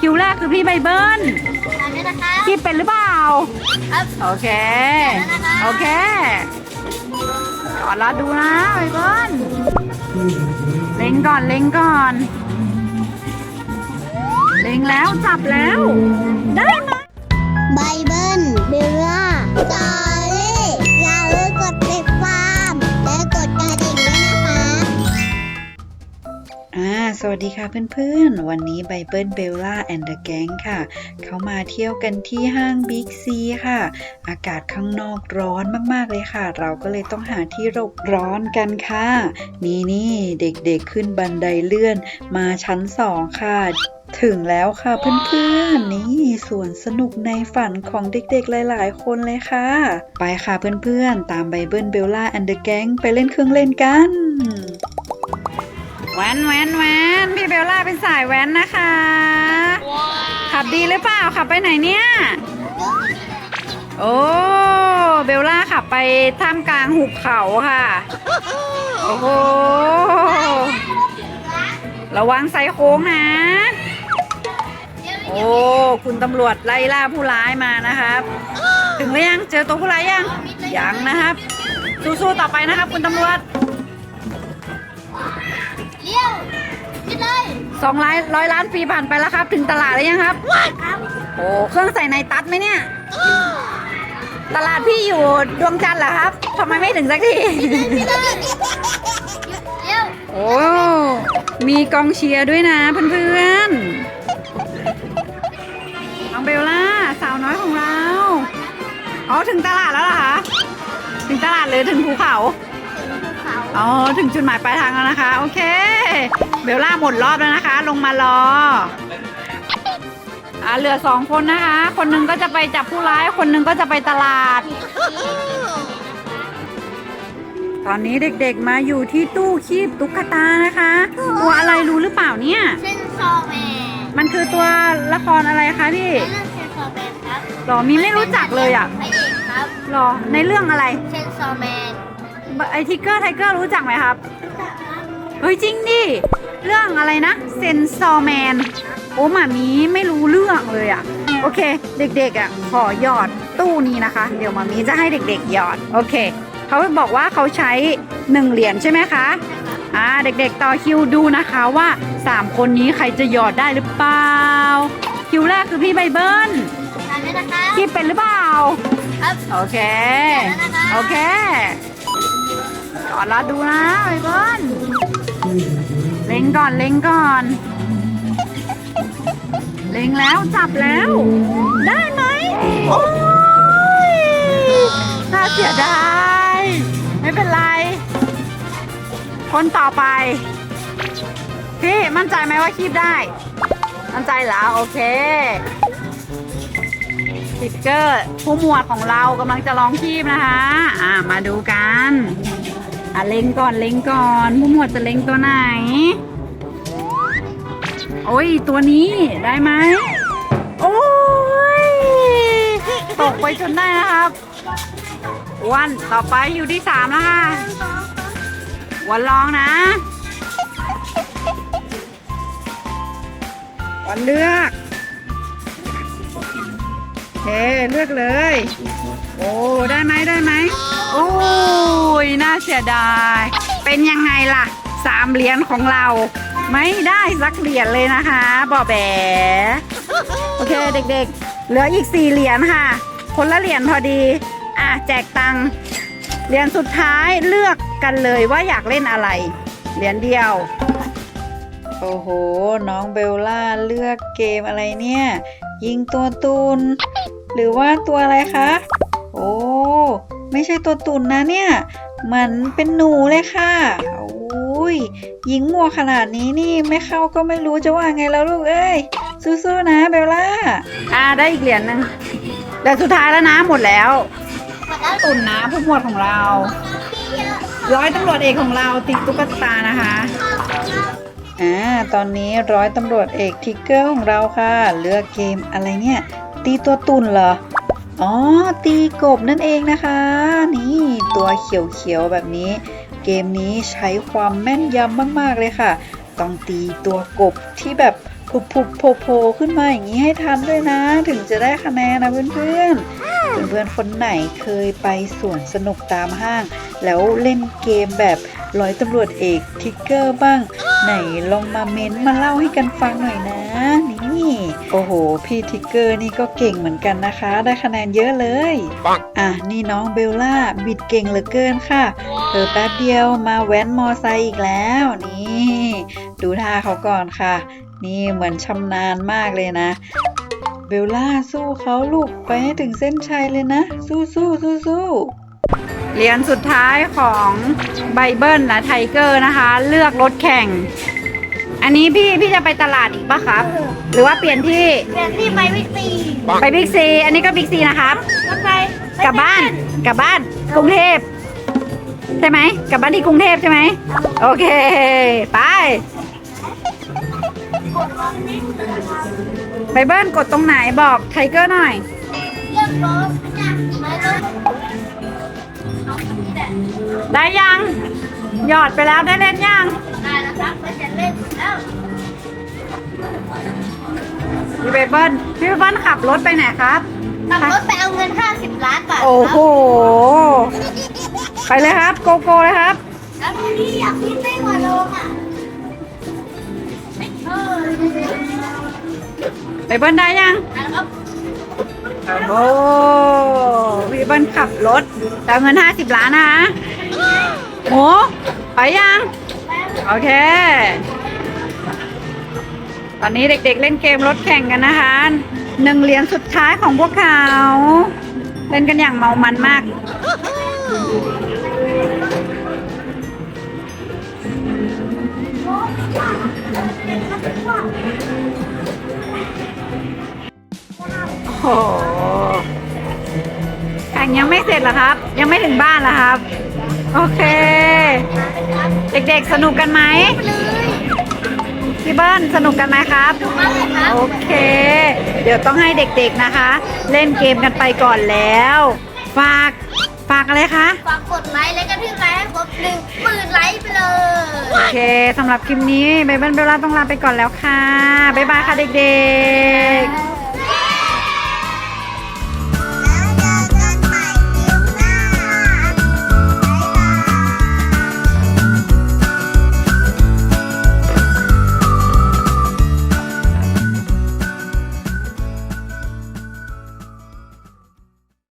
คิวแรกคือพี่ใบเบิ้ลตามนี้นะคะคีบเป็นหรือเปล่า ครับ โอเค โอเคก่อนรอดูนะใบเบิ้ลเล็งก่อนเล็งก่อน เล็งแล้วจับแล้ว ได้ไหมไบเบิล สวัสดีค่ะเพื่อนๆ วันนี้ไบเบิลเบลล่าแอนด์เดอะแก๊งค่ะ เขามาเที่ยวกันที่ห้างบิ๊กซีค่ะ อากาศข้างนอกร้อนมากๆเลยค่ะ เราก็เลยต้องหาที่หลบร้อนกันค่ะ นี่นี่เด็กๆขึ้นบันไดเลื่อนมาชั้นสองค่ะถึงแล้วค่ะเพื่อนๆ นี่สวนสนุกในฝันของเด็กๆ หลายๆ คนเลยค่ะ ไปค่ะเพื่อนๆ ตามไบเบิลเบลล่าแอนด์เดอะแก๊งไปเล่นเครื่องเล่นกัน ว้นแว้นแว้นพี่เบลล่าเป็นสายแว้นนะคะ ขับดีหรือเปล่าขับไปไหนเนี่ย โอ้เบลล่าขับไปท่ามกลางหุบเขาค่ะ โอ้โหระวังไซโค้งนะ โอ้คุณตำรวจไล่ล่าผู้ร้ายมานะครับ ถึงหรือยังเจอตัวผู้ร้ายยังยังนะครับ สู้ๆต่อไปนะครับ คุณตำรวจ เลี้ยวคิดเลยสองร้อยร้อยล้านปีผ่านไปแล้วครับ ถึงตลาดแล้วยังครับครับโอ้เครื่องใส่ในตัดไหมเนี่ย ตลาดพี่อยู่ดวงจันทร์เหรอครับทำไมไม่ถึงสักทีคิดเลยเลี้ยวโอ้มีกองเชียร์ด้วยนะเพื่อนๆน้องเบลล่าสาวน้อยของเราอ๋อถึงตลาดแล้วเหรอคะถึงตลาดเลยถึงภูเขาถึงภูเขา อ๋อถึงจุดหมายปลายทางแล้วนะคะ โอเค เบลล่าหมดรอบแล้วนะคะ ลงมารออ่าเหลือสองคนนะคะ คนหนึ่งก็จะไปจับผู้ร้าย คนหนึ่งก็จะไปตลาด ตอนนี้เด็กๆมาอยู่ที่ตู้คีบตุ๊กตานะคะ ตัวอะไรรู้หรือเปล่าเนี่ยเซนซอร์แมนมันคือตัวละครอะไรคะพี่เรื่องเซนซอร์แมนครับหรอมีไม่รู้จักเลยอะพระเอกครับหรอในเรื่องอะไรเซนซอร์แมน ไอทิกเกอร์ไทเกอร์รู้จักไหมครับ เฮ้ยจริงดิ เรื่องอะไรนะเซนซอร์แมน โอ้หมามีไม่รู้เรื่องเลยอะโอเค เด็กๆอะขอหยอดตู้นี้นะคะ เดี๋ยวหมามีจะให้เด็กๆหยอด โอเค เขาบอกว่าเขาใช้หนึ่งเหรียญใช่ไหมคะอ่าเด็กๆต่อคิวดูนะคะว่า 3 คนนี้ใครจะหยอดได้หรือเปล่า คิวแรกคือพี่ใบเบิ้ลตามนี้นะคะคิดเป็นหรือเปล่า ครับ โอเค โอเค ก่อนรอดูนะไอ้บิ้ลเล็งก่อนเล็งก่อน เล็งแล้วจับแล้ว ได้ไหมโอ้ยน่าเสียดายไม่เป็นไร คนต่อไป พี่มั่นใจไหมว่าคีบได้ มั่นใจแล้วโอเคติกเกอร์ผู้หมวดของเรากำลังจะลองคีบนะคะ อ่ามาดูกัน อะเล็งก่อนเล็งก่อนผู้หมวดจะเล็งตัวไหน โอ้ยตัวนี้ได้ไหมโอ้ยตกไปจนได้นะครับ วันต่อไปอยู่ที่สามแล้วค่ะ วันลองนะ วันเลือกโอเฮ้เลือกเลย โอ้ได้ไหมได้ไหม โอ้ยน่าเสียดาย เป็นยังไงล่ะสามเหรียญของเรา ไม่ได้สักเหรียญเลยนะคะบอแบโอเคเด็กๆ เหลืออีกสี่เหรียญค่ะ คนละเหรียญพอดี อะแจกตังค์เหรียญสุดท้ายเลือกกันเลยว่าอยากเล่นอะไร เหรียญเดียว โอ้โห น้องเบลล่าเลือกเกมอะไรเนี่ย ยิงตัวตุนหรือว่าตัวอะไรคะ โอ้ ไม่ใช่ตัวตุนนะเนี่ย มันเป็นหนูเลยค่ะโอ้ยยิงมัวขนาดนี้นี่ไม่เข้าก็ไม่รู้จะว่าไงแล้วลูกเอ้ยสู้ๆนะเบลล่าอ่าได้อีกเหรียญหนึ่งแต่สุดท้ายแล้วนะหมดแล้วหมดแล้ว ตุ่นนะผู้หมวดของเรา ร้อยตำรวจเอกของเราติดตุ๊กตานะคะอ่าตอนนี้ร้อยตำรวจเอกทิกเกอร์ของเราค่ะ เลือกเกมอะไรเนี่ย ตีตัวตุ่นเหรอ อ๋อ ตีกบนั่นเองนะคะ นี่ตัวเขียวๆแบบนี้ เกมนี้ใช้ความแม่นยำมากๆเลยค่ะ ต้องตีตัวกบที่แบบผุบผุบโผล่โผขึ้นมาอย่างนี้ให้ทันด้วยนะ ถึงจะได้คะแนนนะเพื่อนๆ เพื่อนๆคนไหนเคยไปสวนสนุกตามห้าง แล้วเล่นเกมแบบร้อยตำรวจเอกทิกเกอร์บ้าง ไหนลองมาเม้นมาเล่าให้กันฟังหน่อยนะนี่ โอ้โห พี่ทิกเกอร์นี่ก็เก่งเหมือนกันนะคะ ได้คะแนนเยอะเลย อะ นี่น้องเบลล่าบิดเก่งเหลือเกินค่ะเธอแป๊บเดียวมาแว้นมอไซค์อีกแล้ว นี่ ดูท่าเขาก่อนค่ะ นี่เหมือนชำนาญมากเลยนะ เบลล่าสู้เขาลูกไปให้ถึงเส้นชัยเลยนะ สู้สู้สู้สู้เหรียญสุดท้ายของไบเบิลและไทเกอร์นะคะ เลือกรถแข่ง อันนี้พี่พี่จะไปตลาดอีกปะครับ หรือว่าเปลี่ยนที่เรียนที่ไปวิตีไปบิ๊กซี อันนี้ก็บิ๊กซีนะครับ รถไฟกลับบ้านกลับบ้านกรุงเทพใช่ไหมกลับบ้านที่กรุงเทพใช่ไหมโอเค ไปไบเบิลกดตรงไหนบอกไทเกอร์หน่อย เลือกรถจากไม้รถได้ยัง หยอดไปแล้วได้เล่นยังได้แล้วค รับไม่จะเล่นแล้วพี่ไบเบิลพี่ไบเบิลขับรถไปไหนครับ ขับรถไปเอาเงิน 50 ล้านบาทโอ้โห ไปเลยครับ โกโก้เลยครับ แล้วพี่อยากพี่ไม่หัวลงอะเออไบเบิลได้ยังนะครับโอ้พี่เบิ้ลขับรถแต่เงิน 50 ล้านนะคะโอ้ไปยัง โอเค ตอนนี้เด็กๆเล่นเกมรถแข่งกันนะคะหนึ่งเหรียญสุดท้ายของพวกเขา เล่นกันอย่างเมามันมากโอ้โหแข่งยังไม่เสร็จเหรอครับ ยังไม่ถึงบ้านเหรอครับ โอเค เด็กๆสนุกกันไหมเลยพี่เบิ้ลสนุกกันไหมครับมาเลยครับ โอเค เดี๋ยวต้องให้เด็กๆนะคะ เล่นเกมกันไปก่อนแล้ว ฝากฝากอะไรคะฝากกดไลค์และกระทืบไลค์ให้ครบหนึ่งหมื่นไลค์ไปเลย โอเคสำหรับคลิปนี้เบเบิลเบลล่าต้องลาไปก่อนแล้วค่ะ บ๊ายบายค่ะเด็กๆ